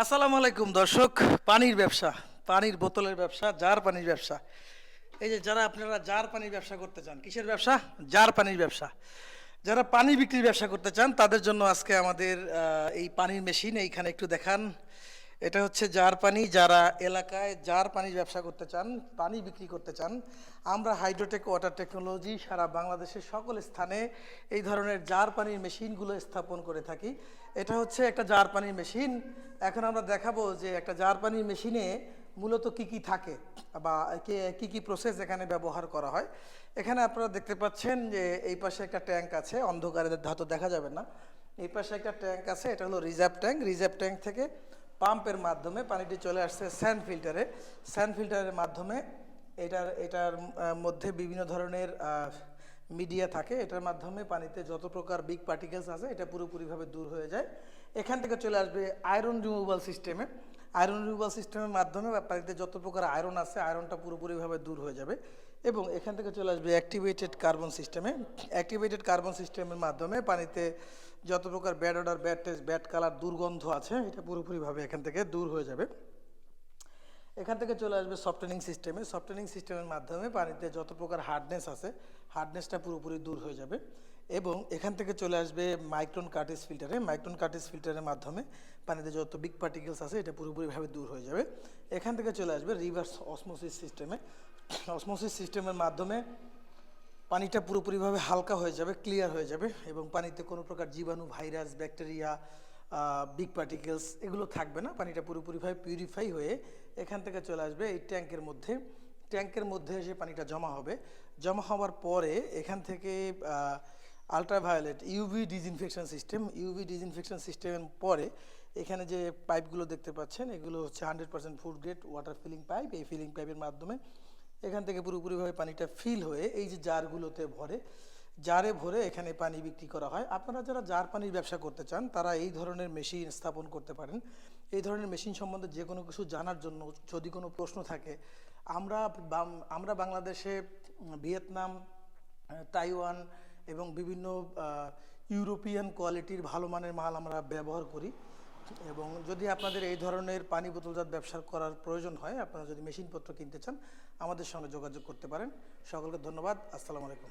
আসসালামু আলাইকুম দর্শক, পানির ব্যবসা, পানির বোতলের ব্যবসা, জার পানির ব্যবসা। এই যে যারা আপনারা জার পানির ব্যবসা করতে চান, কিসের ব্যবসা? জার পানির ব্যবসা। যারা পানি বিক্রির ব্যবসা করতে চান, তাদের জন্য আজকে আমাদের এই পানির মেশিন এইখানে একটু দেখান। এটা হচ্ছে জার পানি। যারা এলাকায় জার পানির ব্যবসা করতে চান, পানি বিক্রি করতে চান, আমরা হাইড্রোটেক ওয়াটার টেকনোলজি সারা বাংলাদেশের সকল স্থানে এই ধরনের জার পানির মেশিনগুলো স্থাপন করে থাকি। এটা হচ্ছে একটা জার পানির মেশিন। এখন আমরা দেখাবো যে একটা জার পানির মেশিনে মূলত কি কি থাকে বা কে- কি প্রসেস এখানে ব্যবহার করা হয়। এখানে আপনারা দেখতে পাচ্ছেন যে এই পাশে একটা ট্যাঙ্ক আছে, অন্ধকারে হয়তো দেখা যাবে না। এই পাশে একটা ট্যাঙ্ক আছে, এটা হলো রিজার্ভ ট্যাঙ্ক। রিজার্ভ ট্যাঙ্ক থেকে পাম্পের মাধ্যমে পানিটি চলে আসছে স্যান্ড ফিল্টারে। স্যান্ড ফিল্টারের মাধ্যমে এটার এটার মধ্যে বিভিন্ন ধরনের মিডিয়া থাকে, এটার মাধ্যমে পানিতে যত প্রকার বিগ পার্টিকেলস আছে, এটা পুরোপুরিভাবে দূর হয়ে যায়। এখান থেকে চলে আসবে আয়রন রিমুভাল সিস্টেমে আয়রন রিমুভাল সিস্টেমের মাধ্যমে পানিতে যত প্রকার আয়রন আছে আয়রনটা পুরোপুরিভাবে দূর হয়ে যাবে। এবং এখান থেকে চলে আসবে অ্যাক্টিভেটেড কার্বন সিস্টেমে অ্যাক্টিভেটেড কার্বন সিস্টেমের মাধ্যমে পানিতে যত প্রকার bad odour bad taste bad colour দুর্গন্ধ আছে, এটা পুরোপুরিভাবে এখান থেকে দূর হয়ে যাবে। এখান থেকে চলে আসবে সফটনিং সিস্টেমে সফটনিং সিস্টেমের মাধ্যমে পানিতে যত প্রকার হার্ডনেস আছে হার্ডনেসটা পুরোপুরি দূর হয়ে যাবে। এবং এখান থেকে চলে আসবে মাইক্রন কার্টিস ফিল্টারে মাইক্রন কার্টিস ফিল্টারের মাধ্যমে পানিতে যত বিগ পার্টিকেলস আছে, এটা পুরোপুরিভাবে দূর হয়ে যাবে। এখান থেকে চলে আসবে রিভার্স অসমোসিস সিস্টেমে অসমোসিস সিস্টেমের মাধ্যমে পানিটা পুরোপুরিভাবে হালকা হয়ে যাবে ক্লিয়ার হয়ে যাবে। এবং পানিতে কোনো প্রকার জীবাণু ভাইরাস ব্যাকটেরিয়া বিগ পার্টিকেলস এগুলো থাকবে না, পানিটা পুরোপুরিভাবে পিউরিফাই হয়ে এখান থেকে চলে আসবে এই ট্যাঙ্কের মধ্যে। ট্যাঙ্কের মধ্যে এসে পানিটা জমা হবে। জমা হওয়ার পরে এখান থেকে ultraviolet UV disinfection system UV disinfection সিস্টেমের পরে এখানে যে পাইপগুলো দেখতে পাচ্ছেন, এগুলো হচ্ছে hundred percent food grade water filling pipe এই ফিলিং পাইপের মাধ্যমে এখান থেকে পুরোপুরিভাবে পানিটা ফিল হয়ে এই যে জারগুলোতে ভরে জারে ভরে এখানে পানি বিক্রি করা হয়। আপনারা যারা জার পানির ব্যবসা করতে চান, তারা এই ধরনের মেশিন স্থাপন করতে পারেন। এই ধরনের মেশিন সম্বন্ধে যে কোনো কিছু জানার জন্য যদি কোনো প্রশ্ন থাকে, আমরা আমরা বাংলাদেশে, ভিয়েতনাম, তাইওয়ান এবং বিভিন্ন ইউরোপিয়ান কোয়ালিটির ভালো মানের মাল আমরা ব্যবহার করি। এবং যদি আপনাদের এই ধরনের পানি বোতলজাত ব্যবসা করার প্রয়োজন হয়, আপনারা যদি মেশিনপত্র কিনতে চান, আমাদের সঙ্গে যোগাযোগ করতে পারেন। সকলকে ধন্যবাদ। আসসালামু আলাইকুম।